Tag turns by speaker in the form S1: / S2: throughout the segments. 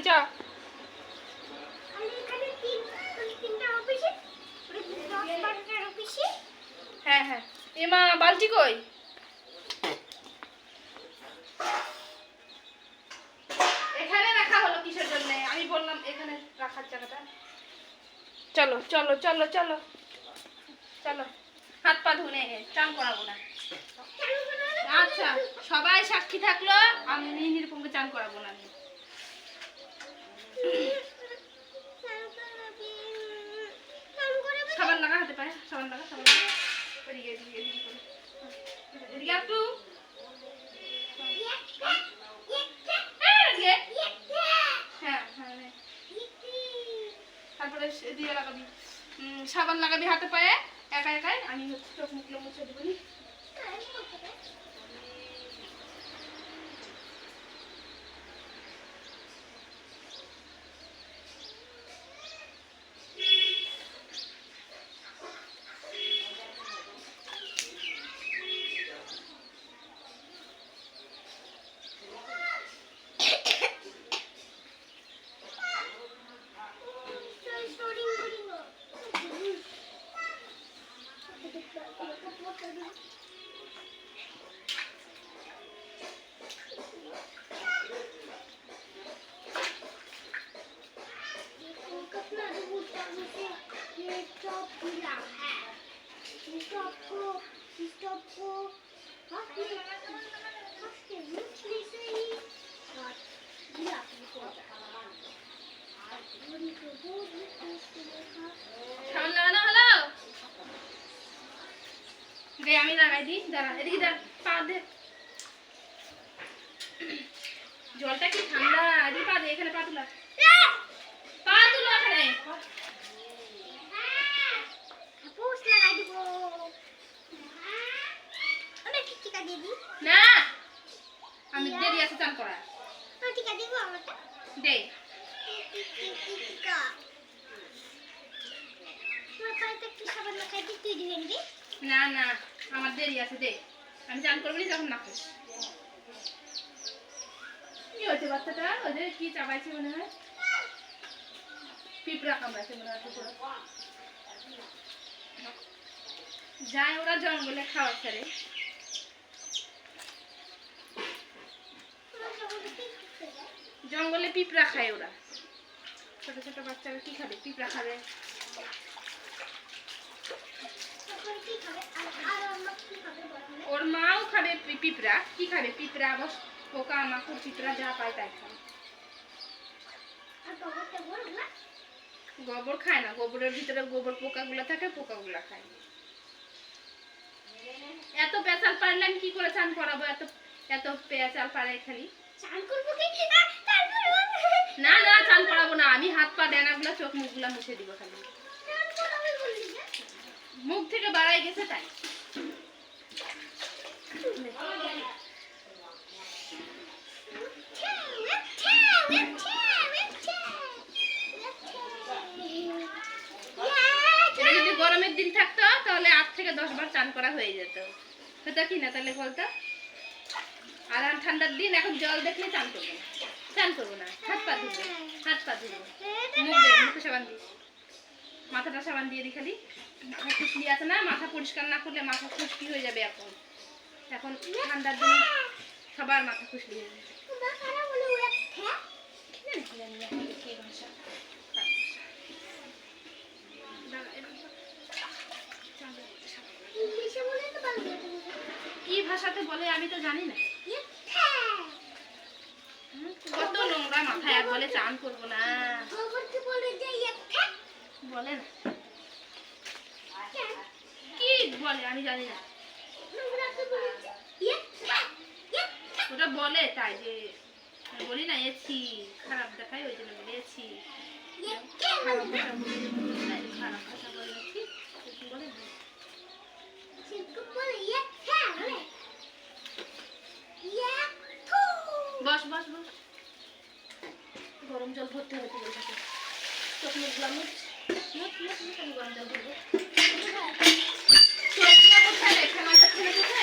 S1: খালি চ হ্যাঁ। হ্যাঁ এমা বালতি কই? এখানে রাখা হলো কিসের জন্য? আমি বললাম এখানে রাখার জায়গাটা। চলো চলো চলো চলো। চলো। হাত পা ধুনে, চান করাবো না। আচ্ছা সবাই সাক্ষী থাকল, আমি নিরূপমকে চান করাবো না আমি। সাবান লাগা হাতে সাবান সাবান তারপরে দিয়ে লাগাবি। হাতে পায়ে। একা একাই। আমি হচ্ছে চোখ মুখগুলো মুছে দেবো নি। সাবান লাগানো হলো দে আমি লাগাই দিই, দাঁড়া, এদিকে পা দে। জলটা কি ঠান্ডা? এদিকে পা দে, এখানে পা তুলা। পা তুলো এখানে
S2: পোস্ট লাগাই দিব অনেক টিকা দিয়ে দিই
S1: না আমি দেরি আছে চান করা
S2: টিকা দিব আমারটা?
S1: দে।
S2: টিকা
S1: না না আমার দেরি আছে দে। আমি চান করব নি যখন না খাই কি হয়েছে বাচ্চাটা? ওদের কি চাবাইছে মনে হয়? পিঁপড়া মনে হয় কুকুরে। যায় ওরা জঙ্গলে খাওয়া ছাড়ে। জঙ্গলে পিঁপড়া খায় ওরা। ছোট ছোট বাচ্চারা কি খাবে? পিঁপড়া খাবে। ওর মাও খাবে পিঁপড়া। কি খাবে? পিঁপড়া, বস, পোকা, মাকুড়, পিঁপড়া, যা পায় তাই খাবে গোবর খায় না। গোবরের ভিতরে গোবর পোকাগুলো থাকে, পোকাগুলো খায়। এত পেঁচাল পারলে আমি কি করে চান করাবো এত এত পেঁচাল পারে খালি।
S2: চান করব কি না?
S1: না না চান করাবো না। আমি হাত পা ডেনাগুলো চোখ মুখগুলো মুছে দিব খালি। মুখ থেকে বাড়াই গেছে তাই। যদি গরমের দিন থাকতো তাহলে আট থেকে দশ বার চান করা হয়ে যেত। হতো কি না তাহলে বলতো? আর ঠান্ডার দিন এখন জল দেখলে চান করব। চান করব না হাত পা ধুবো হাত পা ধুবো। মুখ দে মুখে সাবান দিস মাথাটা সাবান দিয়ে দি খালি। খুশকি আছে না? মাথা পরিষ্কার না করলে মাথা খুশকি হয়ে যাবে এখন। এখন ঠান্ডার দিন সবার মাথা খুশকি হয়ে যাবে কি জানি কি জানি এখন কি ভাষা কার ভাষা। দাঁড়া, এরকম কর। চান দে, সাবান। কি ভাষাতে বলে আমি তো জানি না। কত নোংরা মাথায় আর বলে চান করব না। বলে না। কি বলে আমি জানি না। ওটা বলে তাই যে বলি না এছি খারাপ দেখায় ওই জন্য বলে এছি। খারাপ ভাষা বলে খারাপ ভাষা বলে এছি বলে না। বস বস বস। গরম জল ভরতে হবে তুলে থাকে চোখ মুছ আমি গরম জল ভরবো। চোখগুলো কোথায় রে খেলাটা ছেলে কোথায়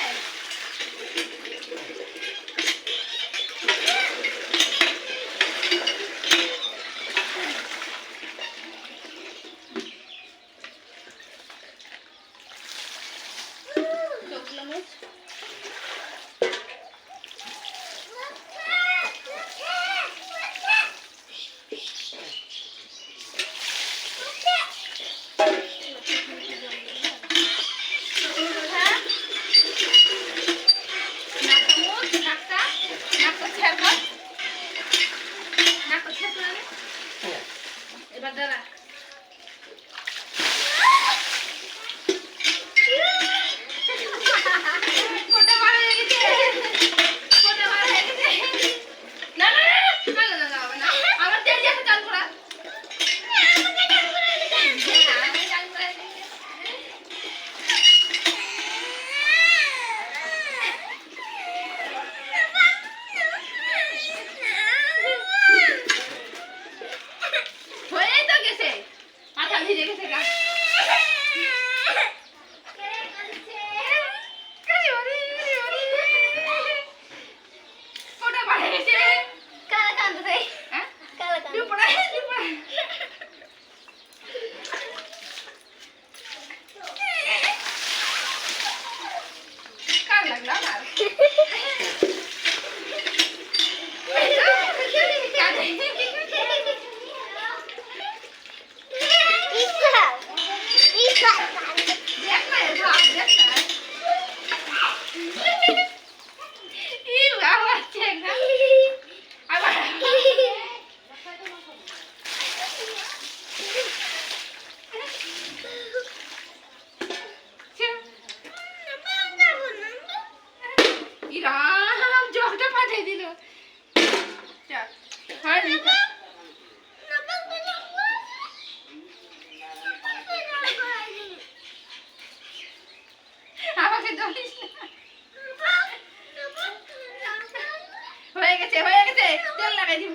S1: হয়ে গেছে হয়ে গেছে। তেল লাগাই দিব।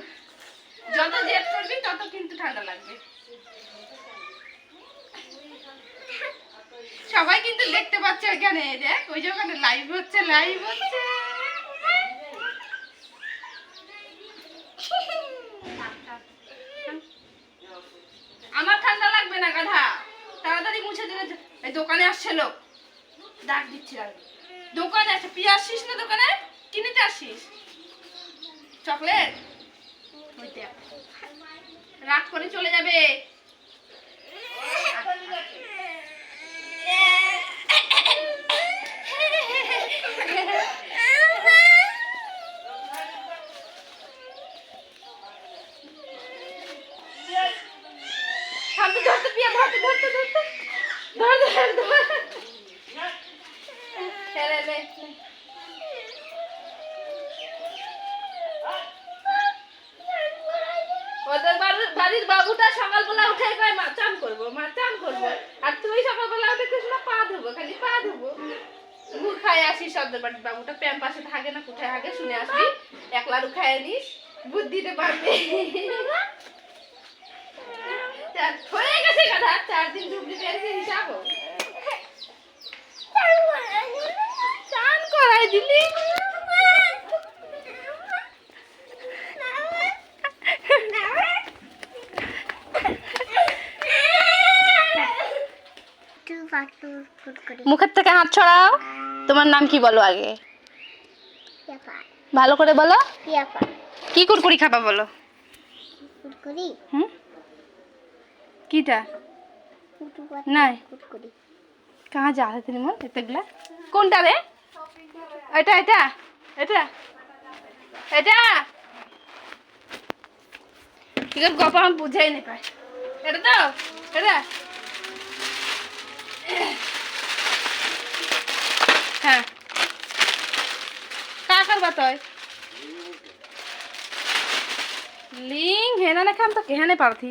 S1: যত জেদ করবি, তত কিন্তু ঠান্ডা লাগবে। সবাই কিন্তু দেখতে পাচ্ছে এখানে দেখ, ওই যে ওখানে লাইভ হচ্ছে লাইভ হচ্ছে। আমার ঠান্ডা লাগবে না, গাধা। তাড়াতাড়ি মুছে দিলে দোকানে আসছে লোক। ডাক দিচ্ছি আর দোকানে আসছে তুই আসিস না দোকানে? কিনেতে আসিস? চকলেট। রাগ করে চলে যাবে। ধরতে পিয়া ধরতে ধরতে ধরতে ধর ধর ধর দে ওদের বাড়ির বাবুটা সকালবেলা উঠে কয়, মা, চান করব, মা, চান করব। আর তুই সকালবেলা পা ধুবো, খালি পা ধুবো। মুখ খায় আসিস সদের বাড়ির বাবুটা, প্যাম পাশে থাকে না, কোথায় আগে শুনে আসবি। একলা খায় নিস বুদ্ধিতে পারবে। হয়ে গেছে গাধা চার দিন পেরেছে হিসাব করাই মুখের থেকে হাত ছড়াও। তোমার নাম কি বলো আগে? ভালো করে বলো। কি কুরকুরি খাবা বলো? হুম? কিটা? নাই। কাজ আছে মন এতগুলা। কোনটা রে? এটা এটা এটা এটা। এটার গপ, আমি বুঝাই নি পাই। এটা তো, এটা। হ্যাঁ। কা করবা তয় লিং হেনা না খাম তো কেহানে পারথি